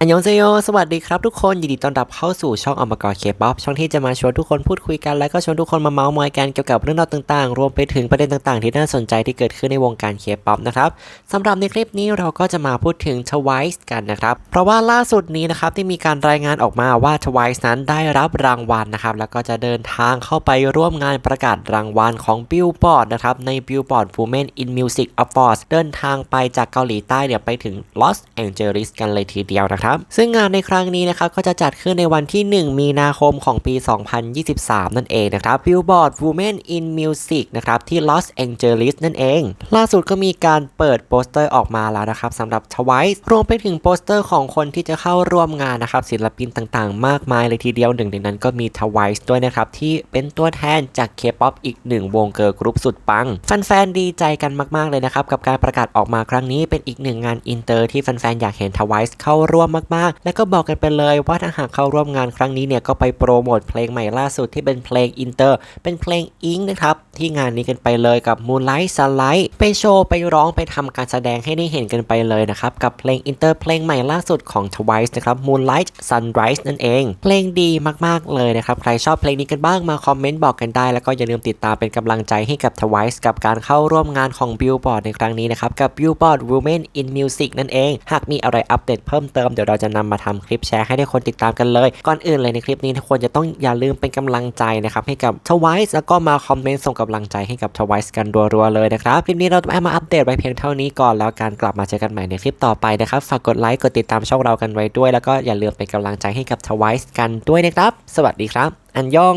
อันยองเซโยสวัสดีครับทุกคน ยินดีต้อนรับเข้าสู่ช่องอมกรเคป๊อปช่องที่จะมาชวนทุกคนพูดคุยกัน และก็ชวนทุกคนมาเมาส์มอยกันเกี่ยวกับเรื่องราวต่างๆ รวมไปถึงประเด็นต่างๆ ที่น่าสนใจที่เกิดขึ้นในวงการเคป๊อปนะครับสำหรับในคลิปนี้เราก็จะมาพูดถึง TWICE กันนะครับ เพราะว่าล่าสุดนี้นะครับที่มีการรายงานออกมาว่า TWICE นั้นได้รับรางวัลนะครับแล้วก็จะเดินทางเข้าไปร่วมงานประกาศรางวัลของ Billboard นะครับใน Billboard Women in Music Awards เดินทางไปจากเกาหลีใต้เนี่ยไปถึง Los Angeles กันเลยทีเดียวนะครับซึ่งงานในครั้งนี้นะครับก็จะจัดขึ้นในวันที่ 1 มีนาคมของปี 2023 นั่นเองนะครับ Billboard Women in Music นะครับที่ Los Angeles นั่นเอง ล่าสุดก็มีการเปิดโปสเตอร์ออกมาแล้วนะครับสำหรับ TWICE รวมไปถึงโปสเตอร์ของคนที่จะเข้าร่วมงานนะครับศิลปินต่างๆ มากมายเลยทีเดียวหนึ่งในนั้นก็มี TWICE ด้วยนะครับที่เป็นตัวแทนจาก K-POP อีกหนึ่งวงเกิร์ลกรุ๊ปสุดปังแฟนๆดีใจกันมากๆเลยนะครับกับการประกาศออกมาครั้งนี้เป็นอีกหนึ่งงานอินเตอร์ที่แฟนๆอยากเห็น TWICE เข้าร่วมมากๆ และก็บอกกันไปเลยว่าถ้าหากเข้าร่วมงานครั้งนี้เนี่ยก็ไปโปรโมทเพลงใหม่ล่าสุดที่เป็นเพลงอินเตอร์ เป็นเพลงอิงนะครับ ที่งานนี้กันไปเลยกับ Moonlight Sunlight ไปโชว์ ไปร้องไปทำการแสดงให้ได้เห็นกันไปเลยนะครับ กับเพลงอินเตอร์เพลงใหม่ล่าสุดของ TWICE นะครับ Moonlight Sunrise นั่นเอง เพลงดีมากๆเลยนะครับ ใครชอบเพลงนี้กันบ้างมาคอมเมนต์บอกกันได้ แล้วก็อย่าลืมติดตามเป็นกำลังใจให้กับ TWICE กับการเข้าร่วมงานของ Billboard ในครั้งนี้นะครับกับ Billboard Women in Music นั่นเอง หากมีอะไรอัปเดตเพิ่มเติมเดี๋ยวเราจะนำมาทำคลิปแชร์ให้ได้คนติดตามกันเลย ก่อนอื่นเลยในคลิปนี้ทุกคนจะต้องอย่าลืมเป็นกำลังใจนะครับให้กับ TWICE แล้วก็มาคอมเมนต์ส่งกำลังใจให้กับ TWICE กันรัวๆเลยนะครับคลิปนี้เราจะมาอัปเดตไว้เพียงเท่านี้ก่อนแล้วการกลับมาเจอกันใหม่ในคลิปต่อไปนะครับฝากกดไลค์กดติดตามช่องเรากันไว้ด้วย แล้วก็อย่าลืมเป็นกำลังใจให้กับ TWICE กันด้วยนะครับ สวัสดีครับ อันยอง